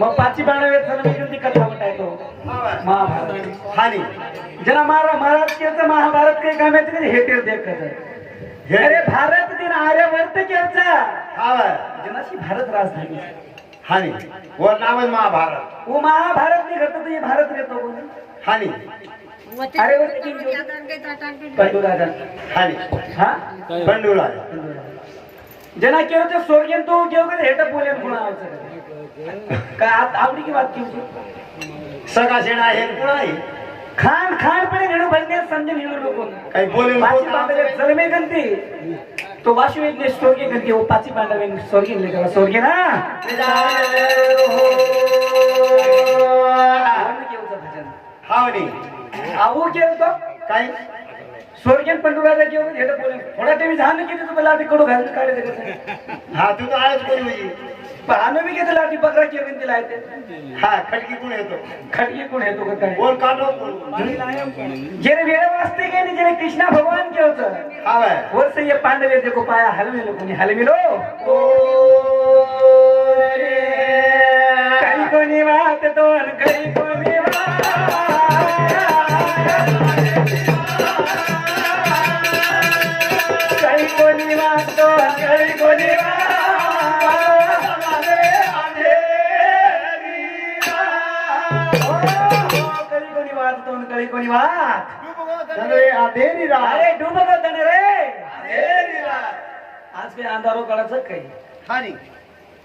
मग पाची बाणावे ती कथा महाभारत. हानी जना मारा महाराज महाभारत काही काम येते हे ते देखत अरे भारत दिन आर्यवर्त हावा जनाशी भारत राजधानी. हानी वर नाव महाभारत. वो महाभारत नाही घडत भारत कोणी हानी अरे. पंडुराजा हा? जना केलं ते स्वर्गीय तो घेऊ का हेट बोलेन पुन्हा आवचं काय आवडी की बात घेऊ सगळा शेणा हे पुढा आहे. खान खान पडे घेणं भजने समजे घेणं लोक काही बोले पाची पांडवे जलमे गंती तो वाशुवेदने स्वर्गीय गंती वो पाची पांडवे स्वर्गीय लेकर स्वर्गीय ना? वर्ण केवचं भजन. हावनी. आहो केलं काय? स्वर्गीय पंडुराजा हेड बोले थोडा टाइम झालं की तुला आधी कडू घालून काढे कसं? हा तू तर म्हणजे पण आणू बी घेतला आधी बकरा केलं तिला येते हा खटकी कोण येतो? खटकी कोण येतो का काय? कोण काढो कोण जेने वेळ वाचते के नाही कृष्णा भगवान के होतं वर्ष ये पांडवे देखो पाया हलविलो कोणी हलविलो? काही कोणी काही कोणी दोन काही वाट. आज काही अंधारो काढायचं काही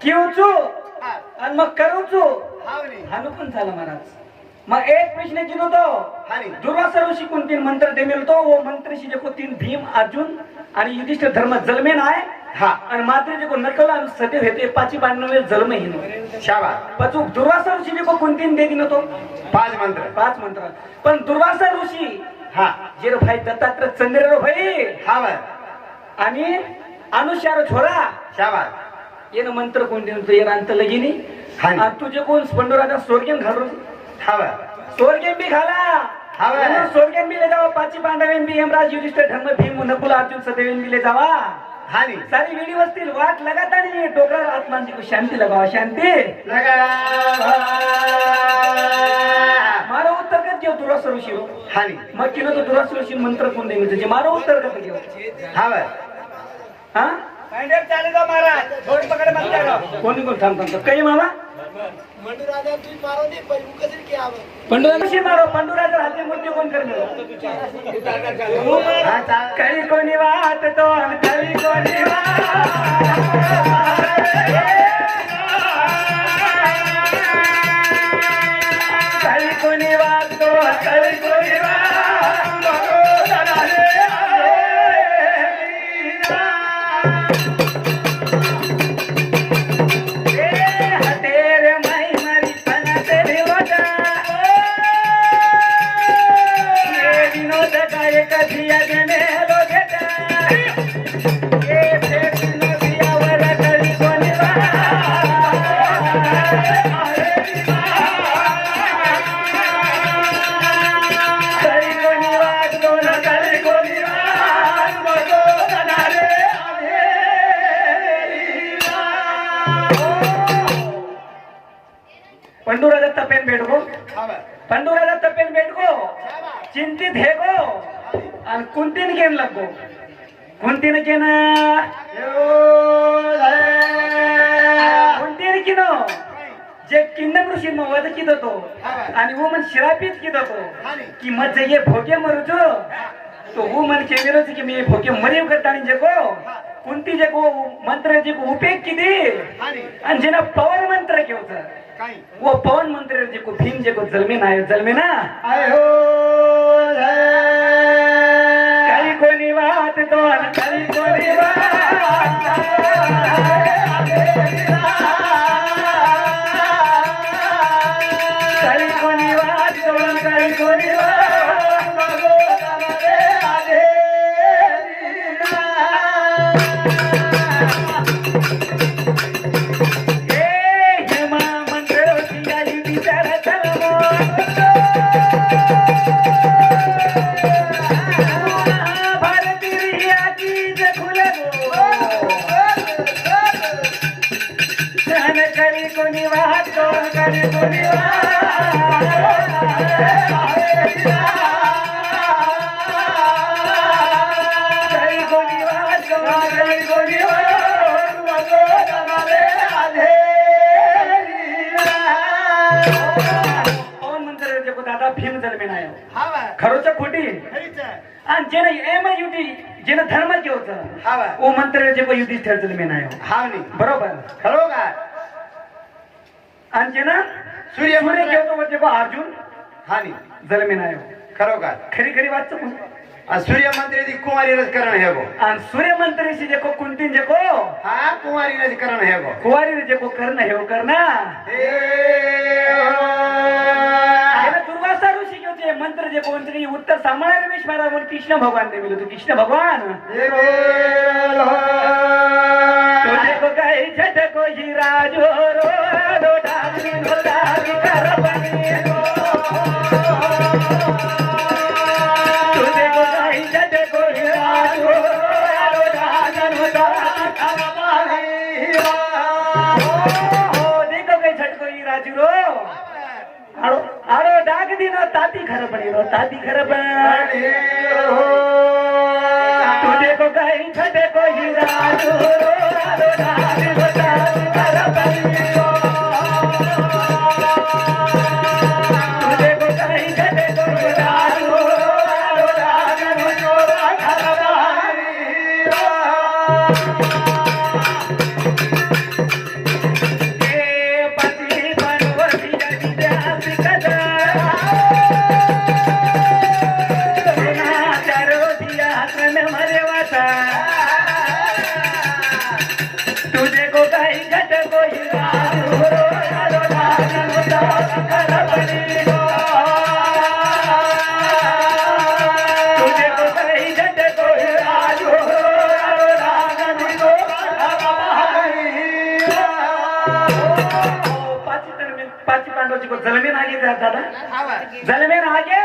किवचू आणि मग करूचू. हानू पण झालं महाराज मग एक प्रश्न केलो तो हानी. दुर्वासा ऋषी कोण तीन मंत्र दे मिळतो वो मंत्रशी जे को तीन भीम अर्जुन आणि युधिष्ठ धर्म जलमेन आहे. हा. आणि मात्र जे को नकल आणि सदैव हेते पाची बांधणं जलम हिनो. शाबा पचू दुर्वासा ऋषी जे को कोण तीन दे दिनो तो? पाच मंत्र. पाच मंत्र. पण दुर्वासा ऋषी हा. जे भाई दत्तात्रय चंद्र भाई. हावा आणि अनुशार छोरा शाबा येणं मंत्र कोणते म्हणतो येणं अंत लगिनी. आणि तुझे कोण स्पंडोराजा स्वर्गेन घालून? हावा स्वर्गेन बी घाला हावे. म्हणून स्वर्गेन बी ले जावा पाची पांडवेन बी हेमराज युधिष्ठ धर्म भीम नकुल अर्जुन सदैवेन बी ले जावा। हानी। सारी वेडी वस्तील वाट लगाता आणि डोकरा आत्मांची को शांती लगावा शांती। लगा मारो उत्तर कत घेऊ तुला ऋषी हो. हानी। मग केलं तर तुला ऋषी मंत्र कोण दे म्हणजे मारो उत्तर कत घेऊ हावा हा? चाले जा महाराज. थोड पकडे कोणी कोण थांब थांबतो काही मामा? पंडुराशी मारो? पंडुराचा हाती मृत्यू करणार हा चा- कळी कोणी वाट दोन कळी कोणी वाट कळी कोणी वाट दोन कळी कोणी हटेर पंडुराजा तपेन हावा पंडुराजा तपेन भेटको चिंतित हे गो आणि कुंतीन घेन लागो कुंतीन घेन कुंतीन किनो जे किन्नम ऋषी किद तो आणि वो मन शिरापीत किद तो की मत जे ये भोगे मरुचो तो वो मन के विरोध की मी भोगे मरीव करतानी जे को कुंती जे को मंत्र जे को उपेग किदी आणि जेना पवन मंत्र केवचं वो पवन मंत्र जे को भीम जे को जलमे ना जलमे ना। आय हो काही कोणी वाट दोन काही कोणी वाट काही कोणी वाट दोन काही कोणी भारती खरोच खोटी आणि जेने एम युटी जेने धर्म केवचं हाव ओ मंत्र जेको युधिष्ठिर जन्मे नाही हावनी बरोबर। खरो का आणि जेना सूर्य सूर्य. मंत्र केवतो जेको अर्जुन. हानी जन्मे नाही खरो का खरी खरी आ सूर्य मंत्री दी कुमारी रज करण है वो आणि सूर्य मंत्रीशी जेको कुंतीन जेको हा कुमारी रज करण है वो कुवारी जेको कर्ण हे हो कर्ण दुर्वासा ऋषी घेऊचे मंत्र जे कोणतरी उत्तर सांभाळायला रमेश महाराज. म्हणून कृष्ण भगवान ने मिळतो कृष्ण भगवान. काय छट को ही राजो ताती खर बनी रो ताती खर बनी तू देखो कहीं छठे को ही राजू रो रो डाली रो डाली कर बनी रो। जलमेन आगे दादा. जलमेन आगे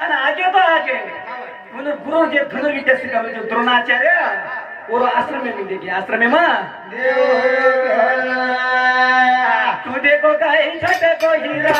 आणि आगे तो आगे म्हणून गुरु जे धनुर्विद्या शिकावे जो द्रोणाचार्य और आश्रम में मिलेगी आश्रम में. तू देखो कहीं छठ को हीरा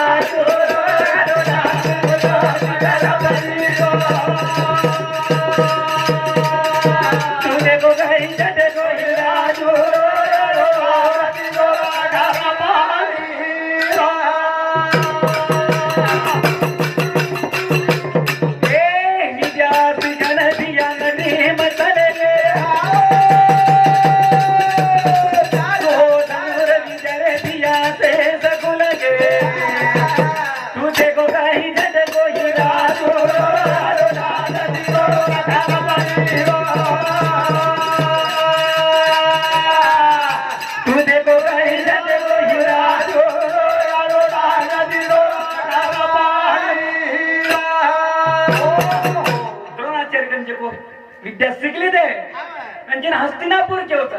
विद्या शिकली दे हस्तिनापूर के होतं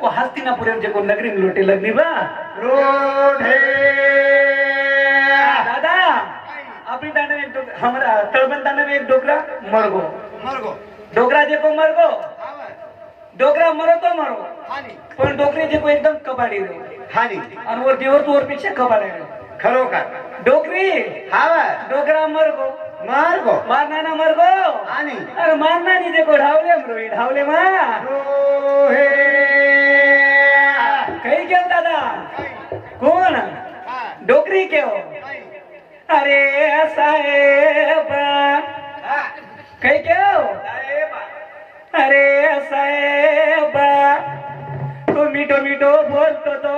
वो हस्तिनापुर जे को नगरी में लोटे लगनी बा? दादा अपनी दाने में हमारा तलबन दाने में एक डोकरा मरगो. डोकरा जे को मरगो? डोकरा मरो तो मरो पण डोकरे जे को एकदम कबाडी रे. हानी. आणि वर देवर तू पेक्षा कबाडी रे. खरो का? डोकरी? हाव डोकरा मरगो मार्गो. मारना ना मरगो हानी अरे मारना नहीं देखो ढावले मरो ढावले मा काही केव दादा कोण डोकरी केव अरे साहेब काही केव अरे साहेब तो मिठो मिठो बोलतो तो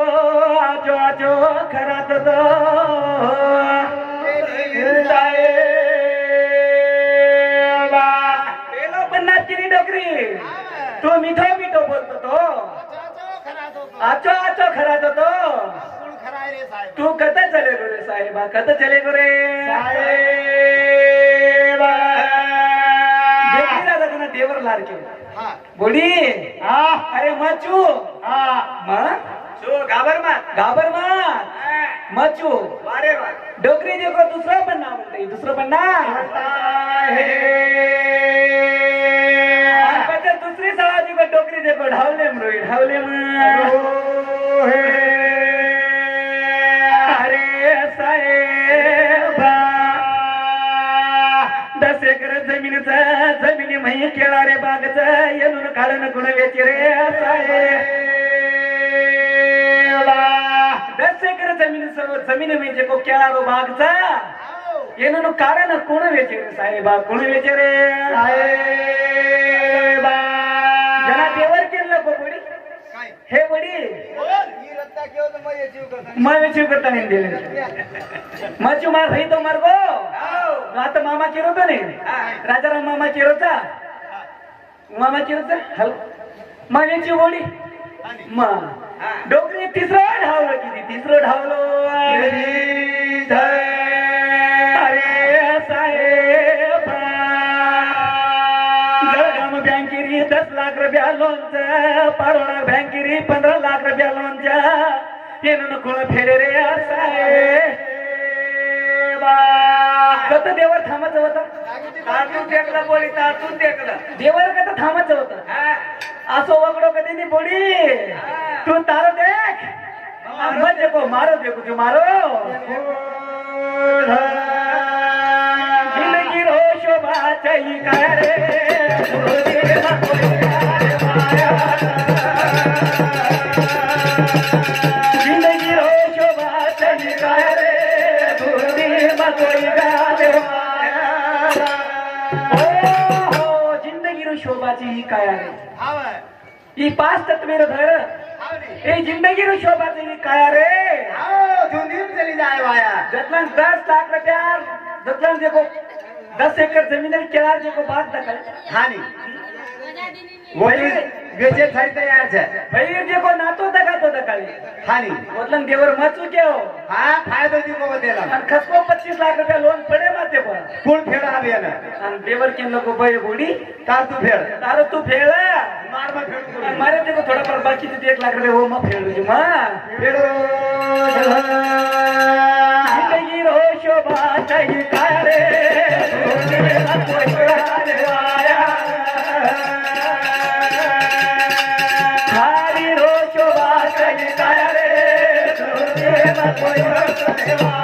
आजो आजो खरात तो तो मिठो मिठो बोलतो तो. आचो आचो खरात तो तू. कत चले गो रे साहेबा? कत चले गो रे देवर लाडके बोली अरे मचू. म? घाबर मा मचू. डोकरी देखो दुसरं पण नाव म्हणते. दुसरं पण नाव. धावले मग अरे साहेबा. दस एकर जमिनीचा जमिनी मही केळा रे बागच येऊन काढून कुण वेचे रे साहेब. दस एकर जमीन जमीन म्हणजे को केळा रो बागचा? येऊन कारण कोण वेचे रे साहेबा कोण वेचे रे जना मैं वेचीव करता नहीं दिले. मचू मार भाई तो मर गो. आता मामा केरो तो नहीं. राजाराम मामा था मामा था हल. वेची वडी मा. डोकरी तिसरं ढावलं किती? तिसरं ढावलो बँकेरी दस लाख रुपया लोनचं पारोळा बँकेरी पंधरा रे साहेब. कत देवर थांबायचं होतं. तातून टेकलं बोली तातून टेकलं. देवर कत थांबायचं होतं? असो वगडो कधी नाही बोडी तू तारो देख. मत देखो. मारो देखो तू मारो. जिंदगी रो शोभा चाही काय रे? गुरुदेवा कोई काय माया. ओ हो जिंदगी रो शोभाची ही काय आहे ही पाच तत्वेर धर हे जिंदगी रो शोभाची ही काय रे चली जाए वाया जतलन दस लाख रुपया जतलन देखो दस एकड़ जमीन केळा देखो बात दखल हानी वो बेचे थारी तैयार छे भाई देखो नातो दखा तो दखल हानी. मतलब देवर मचू के हो. हा फायदो दी को देला आणि खसको पच्चीस लाख रुपया लोन पडे माते पण. कोण फेड आवे ना आणि देवर के लोक बाई गोडी तार तू फेड. तारो तू फेळ मार में फेड आणि मारे देखो थोडा फार बाकी तिथे एक लाख रुपये हो मग फेळ तुझी मा फेडो. जिंदगी रो शोभा चाही काय தேவா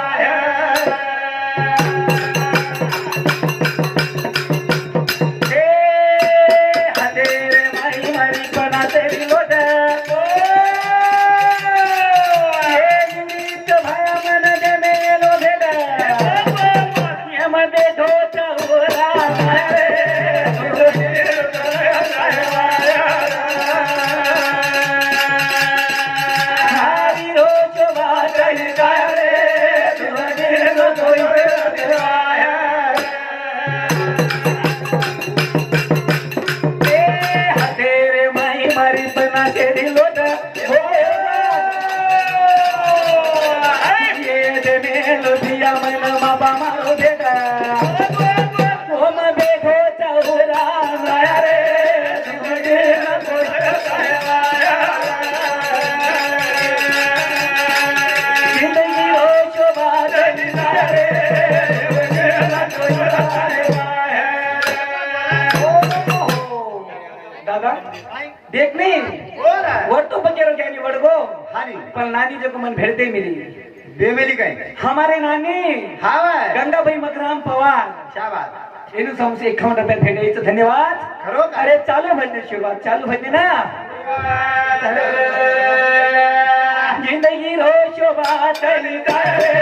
हानी पण नानी जग मन भेटते मिली बेमेली काय हमारे नानी हावाय गंगाबाई मकराम पवार शाबास એનું સમસે એકાવન રૂપિયા ફેડાયું ધન્યવાદ ખરો का? અરે ચાલુ ભજન શરૂઆત ચાલુ ભજન ના જિંદગી રો શોભા તની તારે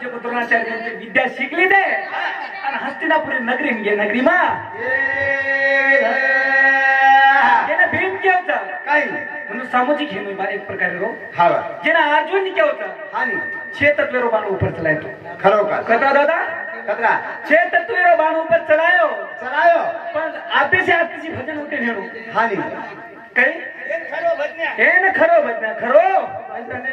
જે દ્રોણાચાર્ય વિદ્યા શીખલી દે અને હસ્તિનાપુરી નગરી ગયા નગરીમાં? જેને ભીમ કહેવતા કઈ? મને સામાજિક હેનો બાર એક પ્રકારે રો હા જેને અર્જુન કહેવતા હાની. છે તત્વેરો બાણ ઉપર ચલાય તો. ખરો કા. કતા દાદા? કતરા. છે તત્વેરો બાણ ઉપર ચલાયો. ચલાયો. પણ આપે છે આપે છે ભજન ઉઠે નેણો હાની. કઈ? એને ખરો ભજના ખરો ભજના ખરો. ભજને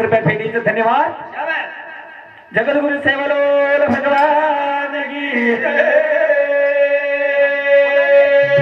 रुपए फेंक दीजिए धन्यवाद जगत गुरु सेवलो।